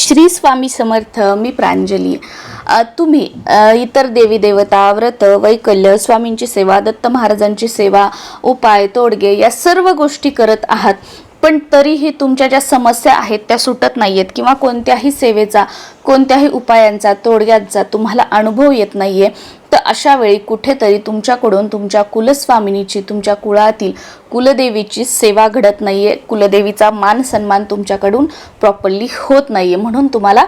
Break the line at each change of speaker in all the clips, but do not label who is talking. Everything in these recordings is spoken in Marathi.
श्री स्वामी समर्थ मी प्रांजली. तुम्ही इतर देवी देवता व्रत वैकल्य स्वामींची सेवा दत्त महाराजांची सेवा उपाय तोडगे या सर्व गोष्टी करत आहात. पण तरीही तुमच्या ज्या समस्या आहेत त्या सुटत नाही आहेत किंवा कोणत्याही सेवेचा कोणत्याही उपायांचा तोडग्यांचा तुम्हाला अनुभव येत नाही आहे तर अशा वेळी कुठेतरी तुमच्याकडून तुमच्या कुलस्वामिनीची तुमच्या कुळातील कुलदेवीची सेवा घडत नाही आहे कुलदेवीचा मान सन्मान तुमच्याकडून प्रॉपरली होत नाही आहे म्हणून तुम्हाला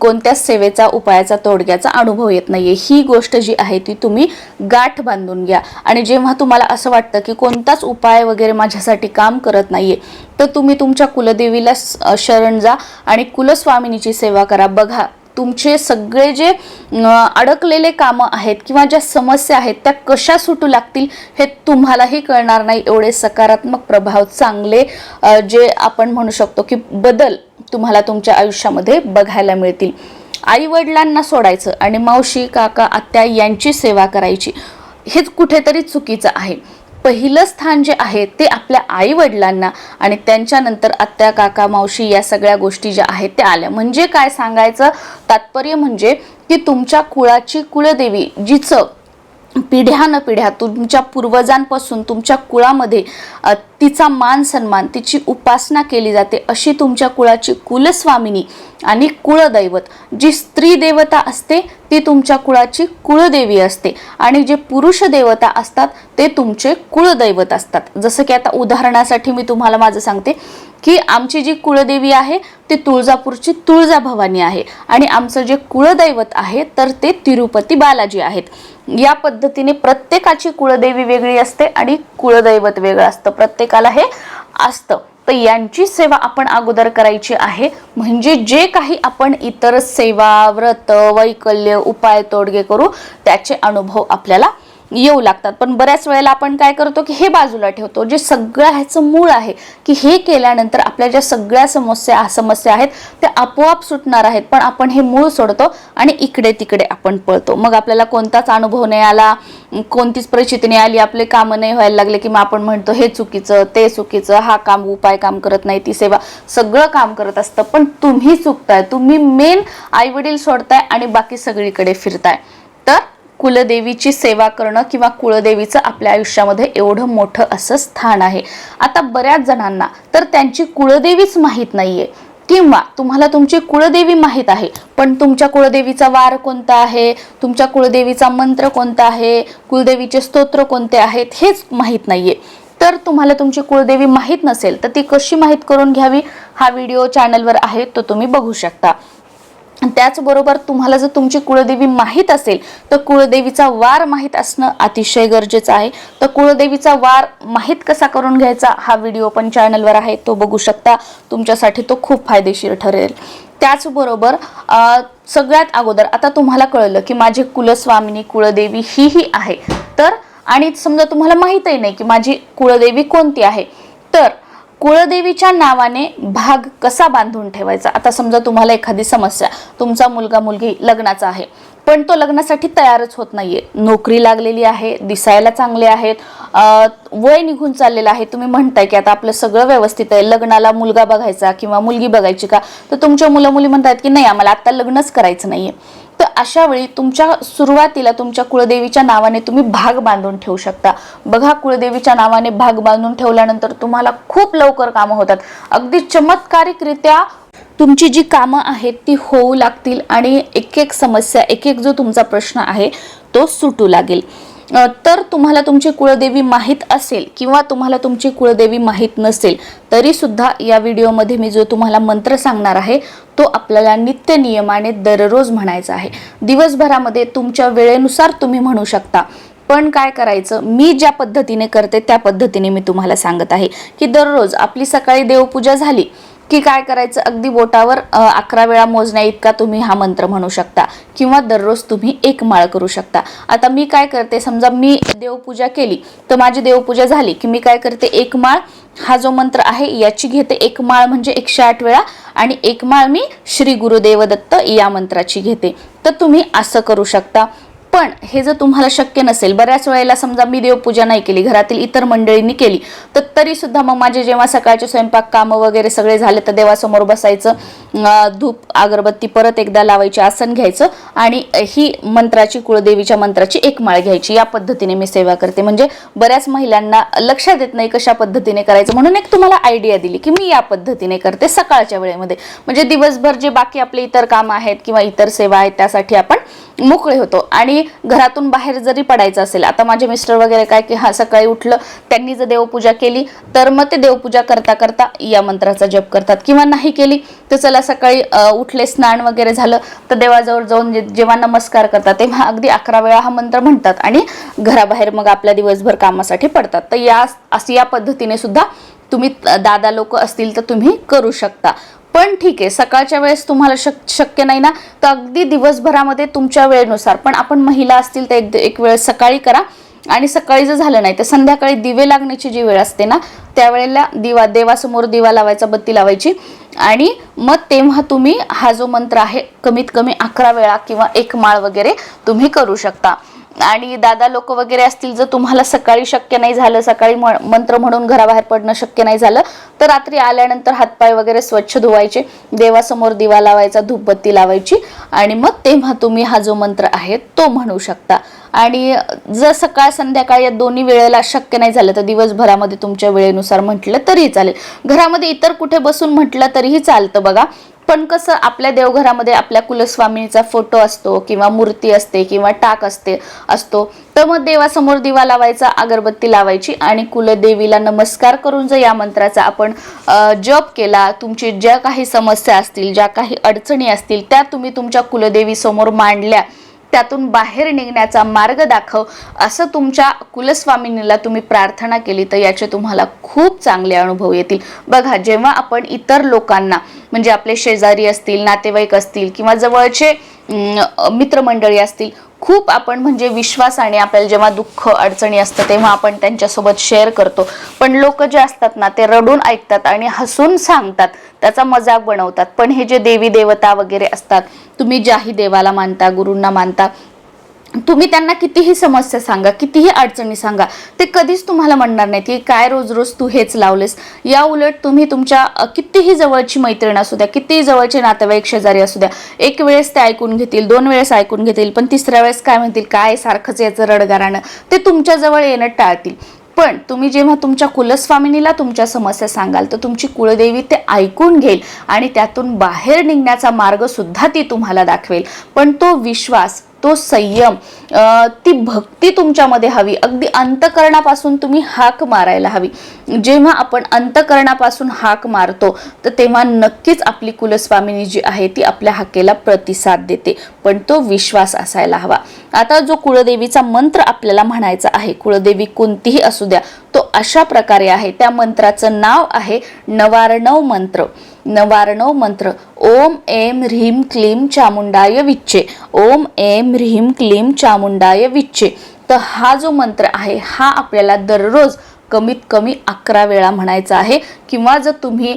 कोणत्याच सेवेचा उपायाचा तोडग्याचा अनुभव येत नाही आहे ही गोष्ट जी आहे ती तुम्ही गाठ बांधून घ्या. आणि जेव्हा तुम्हाला असं वाटतं की कोणताच उपाय वगैरे माझ्यासाठी काम करत नाही आहे तर तुम्ही तुमच्या कुलदेवीला शरण जा आणि कुलस्वामिनीची सेवा करा. बघा तुमचे सगळे जे अडकलेले कामं आहेत किंवा ज्या समस्या आहेत त्या कशा सुटू लागतील हे तुम्हालाही कळणार नाही. एवढे सकारात्मक प्रभाव चांगले जे आपण म्हणू शकतो की बदल तुम्हाला तुमच्या आयुष्यामध्ये बघायला मिळतील. आई वडिलांना सोडायचं आणि मावशी काका आत्या यांची सेवा करायची हेच कुठेतरी चुकीचं आहे. पहिलं स्थान जे आहे ते आपल्या आई वडिलांना आणि त्यांच्यानंतर आत्या काका मावशी या सगळ्या गोष्टी ज्या आहेत त्या आल्या. म्हणजे काय सांगायचं? तात्पर्य म्हणजे की तुमच्या कुळाची कुळदेवी जिचं पिढ्यान पिढ्या तुमच्या पूर्वजांपासून तुमच्या कुळामध्ये तिचा मान सन्मान तिची उपासना केली जाते अशी तुमच्या कुळाची कुलस्वामिनी आणि कुळदैवत. जी स्त्री देवता असते ती तुमच्या कुळाची कुळदेवी असते. आणि जे पुरुष देवता असतात ते तुमचे कुळदैवत असतात. जसं की आता उदाहरणासाठी मी तुम्हाला माझं सांगते की आमची जी कुळदेवी आहे ती तुळजापूरची तुळजाभवानी आहे. आणि आमचं जे कुळदैवत आहे तर ते तिरुपती बालाजी आहेत. या पद्धतीने प्रत्येकाची कुळदेवी वेगळी असते आणि कुळदैवत वेगळं असतं. प्रत्येक प्रत्येकाला हे असतं. तर यांची सेवा आपण अगोदर करायची आहे. म्हणजे जे काही आपण इतर सेवा व्रत वैकल्य उपाय तोडगे करू त्याचे अनुभव आपल्याला येऊ लागतात. पण बऱ्याच वेळेला आपण काय करतो की हे बाजूला ठेवतो. जे सगळं ह्याचं मूळ आहे की हे केल्यानंतर आपल्या ज्या सगळ्या समस्या समस्या आहेत त्या आपोआप सुटणार आहेत. पण आपण हे मूळ सोडतो आणि इकडे तिकडे आपण पळतो. मग आपल्याला कोणताच अनुभव नाही आला. कोणतीच परिस्थिती नाही. आली आपले कामं नाही व्हायला लागले की मग आपण म्हणतो हे चुकीचं ते चुकीचं हा काम उपाय काम करत नाही ती सेवा. सगळं काम करत असतं पण तुम्ही चुकताय. तुम्ही मेन आई वडील सोडताय आणि बाकी सगळीकडे फिरताय. तर कुलदेवीची सेवा करणं किंवा कुळदेवीचं आपल्या आयुष्यामध्ये एवढं मोठं असं स्थान आहे. आता बऱ्याच जणांना तर त्यांची कुळदेवीच माहीत नाही आहे किंवा तुम्हाला तुमची कुळदेवी माहीत आहे पण तुमच्या कुळदेवीचा वार कोणता आहे तुमच्या कुळदेवीचा मंत्र कोणता आहे कुलदेवीचे स्तोत्र कोणते आहेत हेच माहीत नाहीये. तर तुम्हाला तुमची कुळदेवी माहीत नसेल तर ती कशी माहीत करून घ्यावी हा व्हिडिओ चॅनलवर आहे तो तुम्ही बघू शकता. त्याचबरोबर तुम्हाला जर तुमची कुळदेवी माहीत असेल तर कुळदेवीचा वार माहीत असणं अतिशय गरजेचं आहे. तर कुळदेवीचा वार माहीत कसा करून घ्यायचा हा व्हिडिओ पण चॅनलवर आहे तो बघू शकता. तुमच्यासाठी तो खूप फायदेशीर ठरेल. त्याचबरोबर सगळ्यात अगोदर आता तुम्हाला कळलं की माझी कुलस्वामिनी कुळदेवी ही ही आहे. तर आणि समजा तुम्हाला माहीतही नाही की माझी कुळदेवी कोणती आहे कुळदेवीच्या नावाने भाग कसा बांधून ठेवायचा? आता समजा तुम्हाला एखादी समस्या तुमचा मुलगा मुलगी लग्नाचा आहे पण तो लग्नासाठी तयारच होत नाहीये. नोकरी लागलेली आहे दिसायला चांगले आहेत वय निघून चाललेलं आहे. तुम्ही म्हणताय की आता आपलं सगळं व्यवस्थित आहे. लग्नाला मुलगा बघायचा किंवा मुलगी बघायची का? तर तुमच्या मुलं मुली म्हणतात की नाही आम्हाला आता लग्नच करायचं नाहीये. तर अशा वेळी तुमच्या सुरुवातीला तुमच्या कुळदेवीच्या नावाने तुम्ही भाग बांधून ठेवू शकता. बघा कुळदेवीच्या नावाने भाग बांधून ठेवल्यानंतर तुम्हाला खूप लवकर कामं होतात. अगदी चमत्कारिकरित्या तुमची जी कामं आहेत ती होऊ लागतील आणि एक एक समस्या एक एक जो तुमचा प्रश्न आहे तो सुटू लागेल. तर तुम्हाला तुमची कुळदेवी माहीत असेल किंवा तुम्हाला तुमची कुळदेवी माहीत नसेल तरीसुद्धा या व्हिडिओमध्ये मी जो तुम्हाला मंत्र सांगणार आहे तो आपल्याला नित्य नियमाने दररोज म्हणायचा आहे. दिवसभरामध्ये तुमच्या वेळेनुसार तुम्ही म्हणू शकता. पण काय करायचं? मी ज्या पद्धतीने करते त्या पद्धतीने मी तुम्हाला सांगत आहे की दररोज आपली सकाळी देवपूजा झाली की काय करायचं? अगदी बोटावर अकरा वेळा मोजण्या इतका तुम्ही हा मंत्र म्हणू शकता किंवा दररोज तुम्ही एक माळ करू शकता. आता मी काय करते? समजा मी देवपूजा केली तर माझी देवपूजा झाली की मी काय करते? एक माळ हा जो मंत्र आहे याची घेते. एक माळ म्हणजे एकशे आठ वेळा आणि एक माळ मी श्री गुरुदेवदत्त या मंत्राची घेते. तर तुम्ही असं करू शकता. पण हे जर तुम्हाला शक्य नसेल बऱ्याच वेळेला समजा मी देवपूजा नाही केली घरातील इतर मंडळींनी केली तर तरी सुद्धा मग माझे जेव्हा सकाळचे स्वयंपाक कामं वगैरे सगळे झाले तर देवासमोर बसायचं धूप अगरबत्ती परत एकदा लावायची आसन घ्यायचं आणि ही मंत्राची कुळदेवीच्या मंत्राची एक माळ घ्यायची. या पद्धतीने मी सेवा करते. म्हणजे बऱ्याच महिलांना लक्षात येत नाही कशा पद्धतीने करायचं म्हणून एक तुम्हाला आयडिया दिली की मी या पद्धतीने करते सकाळच्या वेळेमध्ये. म्हणजे दिवसभर जे बाकी आपले इतर कामं आहेत किंवा इतर सेवा आहेत त्यासाठी आपण मोकळे होतो. आणि घरातून बाहेर जरी पडायचं असेल आता माझे मिस्टर वगैरे काय की हा सकाळी उठलं त्यांनी जर देवपूजा केली तर मग ते देवपूजा करता करता या मंत्राचा जप करतात. किंवा नाही केली तर चला सकाळी उठले स्नान वगैरे झालं तर देवाजवळ जाऊन जेव्हा नमस्कार करतात तेव्हा अगदी अकरा वेळा हा मंत्र म्हणतात आणि घराबाहेर मग आपल्या दिवसभर कामासाठी पडतात. तर या असं या पद्धतीने सुद्धा तुम्ही दादा लोक असतील तर तुम्ही करू शकता. पण ठीक आहे सकाळच्या वेळेस तुम्हाला शक शक्य नाही ना? तर अगदी दिवसभरामध्ये तुमच्या वेळेनुसार. पण आपण महिला असतील तर एक एक वेळ सकाळी करा. आणि सकाळी जर झालं नाही तर संध्याकाळी दिवे लागण्याची जी वेळ असते ना त्यावेळेला दिवा देवासमोर दिवा लावायचा बत्ती लावायची. आणि मग तेव्हा तुम्ही हा जो मंत्र आहे कमीत कमी अकरा वेळा किंवा एक माळ वगैरे तुम्ही करू शकता. आणि दादा लोक वगैरे असतील जर तुम्हाला सकाळी शक्य नाही झालं सकाळी म- मंत्र म्हणून घराबाहेर पडणं शक्य नाही झालं तर रात्री आल्यानंतर हातपाय वगैरे स्वच्छ धुवायचे देवासमोर दिवा लावायचा धूपबत्ती लावायची आणि मग तेव्हा तुम्ही हा जो मंत्र आहे तो म्हणू शकता. आणि जर सकाळ संध्याकाळ या दोन्ही वेळेला शक्य नाही झालं तर दिवसभरामध्ये तुमच्या वेळेनुसार म्हटलं तरीही चालेल. घरामध्ये इतर कुठे बसून म्हटलं तरीही चालतं बघा. पण कसं आपल्या देवघरामध्ये आपल्या कुलस्वामीचा फोटो असतो किंवा मूर्ती असते किंवा टाक असते असतो तर मग देवासमोर दिवा लावायचा अगरबत्ती लावायची आणि कुलदेवीला नमस्कार करून जर या मंत्राचा आपण जप केला तुमची ज्या काही समस्या असतील ज्या काही अडचणी असतील त्या तुम्ही तुमच्या कुलदेवीसमोर मांडल्या त्यातून बाहेर निघण्याचा मार्ग दाखव असं तुमच्या कुलस्वामिनीला तुम्ही प्रार्थना केली तर याचे तुम्हाला खूप चांगले अनुभव येतील. बघा जेव्हा आपण इतर लोकांना म्हणजे आपले शेजारी असतील नातेवाईक असतील किंवा जवळचे मित्रमंडळी असतील खूप आपण म्हणजे विश्वासाने आपल्याला जेव्हा दुःख अडचणी असतं तेव्हा आपण त्यांच्यासोबत शेअर करतो. पण लोक जे असतात ना ते रडून ऐकतात आणि हसून सांगतात. त्याचा मजाक बनवतात. पण हे जे देवी देवता वगैरे असतात तुम्ही ज्याही देवाला मानता गुरूंना मानता तुम्ही त्यांना कितीही समस्या सांगा कितीही अडचणी सांगा ते कधीच तुम्हाला म्हणणार नाहीत की काय रोज रोज तू हेच लावलेस. या उलट तुम्ही तुमच्या कितीही जवळची मैत्रीण असू द्या कितीही जवळचे नातेवाईक शेजारी असू द्या एक वेळेस ते ऐकून घेतील दोन वेळेस ऐकून घेतील पण तिसऱ्या वेळेस काय म्हणतील काय सारखंच याचं रडगारानं ते तुमच्याजवळ येणं टाळतील. पण तुम्ही जेव्हा तुमच्या कुलस्वामिनीला तुमच्या समस्या सांगाल तर तुमची कुळदेवी ते ऐकून घेईल आणि त्यातून बाहेर निघण्याचा मार्ग सुद्धा ती तुम्हाला दाखवेल. पण तो विश्वास तो संयम ती भक्ती तुमच्यामध्ये हवी. अगदी अंतकरणापासून तुम्ही हाक मारायला हवी. जेव्हा आपण अंतकरणापासून हाक मारतो तर तेव्हा नक्कीच आपली कुलस्वामिनी जी आहे ती आपल्या हाकेला प्रतिसाद देते. पण तो विश्वास असायला हवा. आता जो कुळदेवीचा मंत्र आपल्याला म्हणायचा आहे कुळदेवी कोणतीही असू द्या तो अशा प्रकारे आहे. त्या मंत्राचं नाव आहे नवारणव मंत्र. नवारणव मंत्र. ओम एम ह्रीम क्लीम चामुंडाय विच्चे. ओम एम ह्रीम क्लीम चामुंडाय विच्चे. तर हा जो मंत्र आहे हा आपल्याला दररोज कमीत कमी अकरा वेळा म्हणायचं आहे. किंवा जर तुम्ही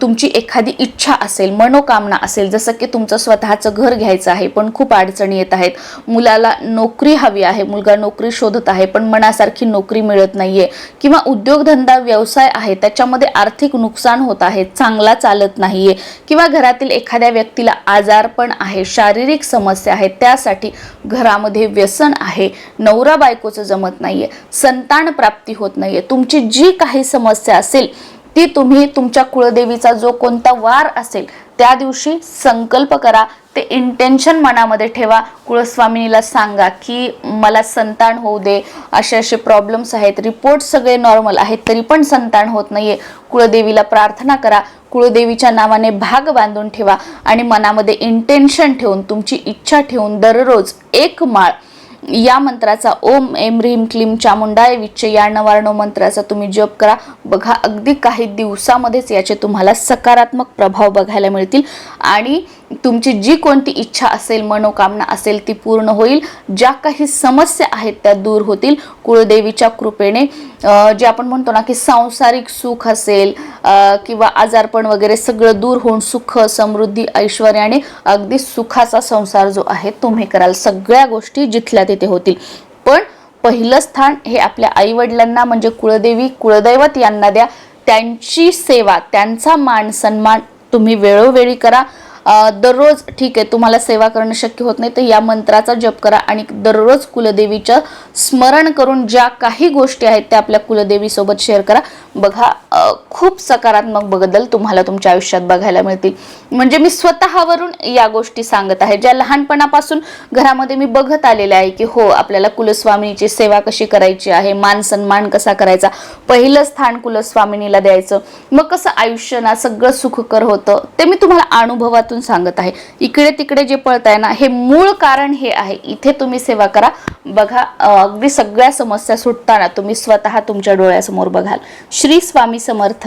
तुमची एखादी इच्छा असेल मनोकामना असेल जसं की तुमचं स्वतःचं घर घ्यायचं आहे पण खूप अडचणी येत आहेत. मुलाला नोकरी हवी आहे मुलगा नोकरी शोधत आहे पण मनासारखी नोकरी मिळत नाहीये. किंवा उद्योगधंदा व्यवसाय आहे त्याच्यामध्ये आर्थिक नुकसान होत आहे चांगला चालत नाहीये. किंवा घरातील एखाद्या व्यक्तीला आजारपण आहे शारीरिक समस्या आहेत त्यासाठी घरामध्ये व्यसन आहे नवरा बायकोचं जमत नाहीये संतान प्राप्ती होत नाही आहे. तुमची जी काही समस्या असेल ती तुम्ही तुमच्या कुळदेवीचा जो कोणता वार असेल त्या दिवशी संकल्प करा. ते इंटेन्शन मनामध्ये ठेवा. कुळस्वामिनीला सांगा की मला संतान होऊ दे. असे असे प्रॉब्लेम्स आहेत. रिपोर्ट सगळे नॉर्मल आहेत तरी पण संतान होत नाही आहे कुळदेवीला प्रार्थना करा. कुळदेवीच्या नावाने भाग बांधून ठेवा. आणि मनामध्ये इंटेन्शन ठेवून तुमची इच्छा ठेवून दररोज एक माळ या मंत्राचा ओम एम ह्रीम क्लीम चामुंडाय विच्च या नवारणो मंत्राचा तुम्ही जप करा. बघा अगदी काही दिवसामध्येच याचे तुम्हाला सकारात्मक प्रभाव बघायला मिळतील. आणि तुमची जी कोणती इच्छा असेल मनोकामना असेल ती पूर्ण होईल. ज्या काही समस्या आहेत त्या दूर होतील. कुळदेवीच्या कृपेने जे आपण म्हणतो ना की सांसारिक सुख असेल किंवा आजारपण वगैरे सगळं दूर होऊन सुख समृद्धी ऐश्वर्याने अगदी सुखाचा संसार जो आहे तुम्ही कराल. सगळ्या गोष्टी जिथल्या तिथे होतील. पण पहिलं स्थान हे आपल्या आईवडिलांना म्हणजे कुळदेवी कुळदैवत यांना द्या. त्यांची सेवा त्यांचा मान सन्मान तुम्ही वेळोवेळी करा. दररोज ठीक आहे तुम्हाला सेवा करणं शक्य होत नाही तर या मंत्राचा जप करा आणि दररोज कुलदेवीचं स्मरण करून ज्या काही गोष्टी आहेत त्या आपल्या कुलदेवीसोबत शेअर करा. बघा खूप सकारात्मक बदल तुम्हाला तुमच्या आयुष्यात बघायला मिळतील. म्हणजे मी स्वतःवरून या गोष्टी सांगत आहे. ज्या लहानपणापासून घरामध्ये मी बघत आलेले आहे की हो आपल्याला कुलस्वामिनीची सेवा कशी करायची आहे मान सन्मान कसा करायचा पहिलं स्थान कुलस्वामिनीला द्यायचं मग कसं आयुष्य ना सगळं सुखकर होतं ते मी तुम्हाला अनुभवातून सांगत आहे. इकडे तिकडे जे पळताय ना हे मूळ कारण हे आहे. इथे तुम्ही सेवा करा. बघा अगदी सगळ्या समस्या सुटताना तुम्ही स्वतः तुमच्या डोळ्यासमोर बघाल. श्री स्वामी समर्थ.